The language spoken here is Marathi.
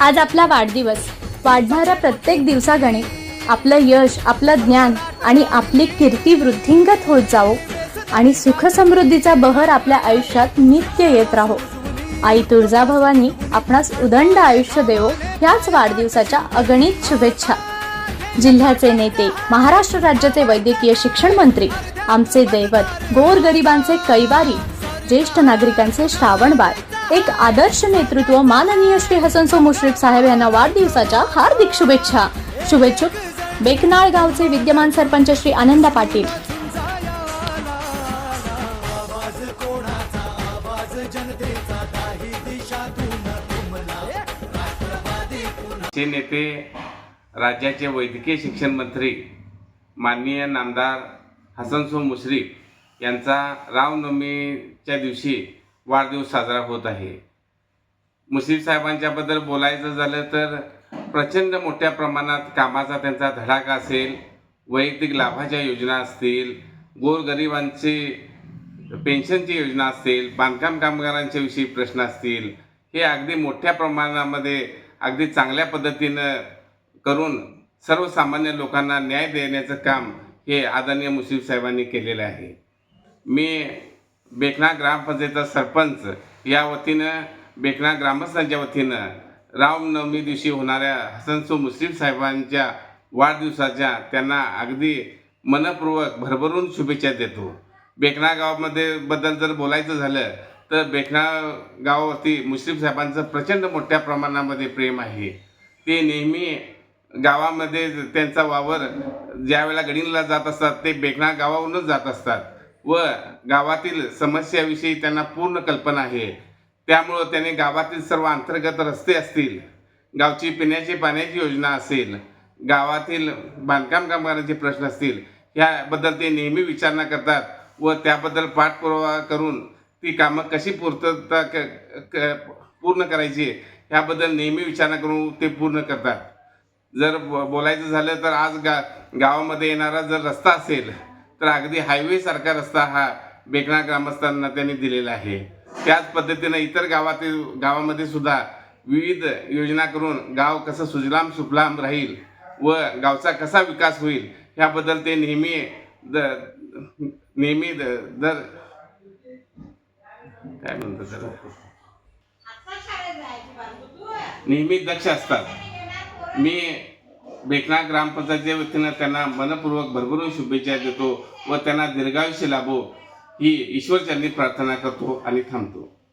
आज आपला वाढदिवस. वाढणाऱ्या प्रत्येक दिवसागणे आपलं यश आपलं ज्ञान आणि आपली कीर्ती वृद्धिंगत होत जावो आणि सुख समृद्धीचा बहर आपल्या आयुष्यात नित्य येत राहो. आई तुळजाभवानी आपणास उदंड आयुष्य देवो ह्याच वाढदिवसाच्या अगणित शुभेच्छा. जिल्ह्याचे नेते महाराष्ट्र राज्याचे वैद्यकीय शिक्षण मंत्री आमचे दैवत गोरगरिबांचे कैवारी ज्येष्ठ नागरिकांचे श्रावण बाळ एक आदर्श नेतृत्व माननीय श्री हसनसो मुश्रीफ साहेब यांना वाढदिवसाच्या हार्दिक शुभेच्छा. शुभेच्छुक. बेकनाळ गावचे विद्यमान सरपंच श्री आनंदा पाटील. चे नेते राज्याचे वैद्यकीय शिक्षण मंत्री माननीय नामदार हसनसो मुश्रीफ यांचा रामनवमीच्या दिवशी वाढदिवस साजरा होत आहे. मुश्रीफ साहेबांच्याबद्दल बोलायचं झालं तर प्रचंड मोठ्या प्रमाणात कामाचा त्यांचा धडाका असेल वैयक्तिक लाभाच्या योजना असतील गोरगरिबांची पेन्शनची योजना असतील बांधकाम कामगारांच्या विषयी प्रश्न असतील हे अगदी मोठ्या प्रमाणामध्ये अगदी चांगल्या पद्धतीनं करून सर्वसामान्य लोकांना न्याय देण्याचं काम हे आदरणीय मुश्रीफ साहेबांनी केलेलं आहे. मी बेकना ग्रामपंचायतचा सरपंच या वतीनं बेकना ग्रामस्थांच्या वतीनं रामनवमी दिवशी होणाऱ्या हसनसो मुस्लिम साहेबांच्या वाढदिवसाच्या त्यांना अगदी मनपूर्वक भरभरून शुभेच्छा देतो. बेकना गावामध्ये बद्दल जर बोलायचं झालं तर बेकना गावावरती मुस्लिम साहेबांचं प्रचंड मोठ्या प्रमाणामध्ये प्रेम आहे. ते नेहमी गावामध्ये त्यांचा वावर ज्यावेळेला गडिंगला जात असतात ते बेकना गावावरूनच जात असतात. व गावातील समस्याविषयी त्यांना पूर्ण कल्पना आहे. त्यामुळं त्याने गावातील सर्व अंतर्गत रस्ते असतील गावची पिण्याची पाण्याची योजना असेल गावातील बांधकाम कामगारांचे प्रश्न असतील ह्याबद्दल ते नेहमी विचारणा करतात व त्याबद्दल पाठपुरावा करून ती कामं कशी पूर्तता क क पूर्ण करायची ह्याबद्दल नेहमी विचारणा करून ते पूर्ण करतात. जर ब- बोलायचं झालं तर आज गा गावामध्ये येणारा जर रस्ता असेल तर अगदी हायवेसारखा रस्ता हा बेकणा ग्रामस्थांना त्यांनी दिलेला आहे. त्याच पद्धतीनं इतर गावातील गावामध्ये सुद्धा विविध योजना करून गाव कसं सुजलाम सुफलाम राहील व गावचा कसा विकास होईल ह्याबद्दल ते नेहमी द नेहमी द- दर काय म्हणतात नेहमी दक्ष असतात. मी बेकना ग्रामपंचायतीच्या वतीनं त्यांना मनपूर्वक भरभरून शुभेच्छा देतो व त्यांना दीर्घायुष्य लाभो. ही ईश्वरचरणी प्रार्थना करतो आणि थांबतो.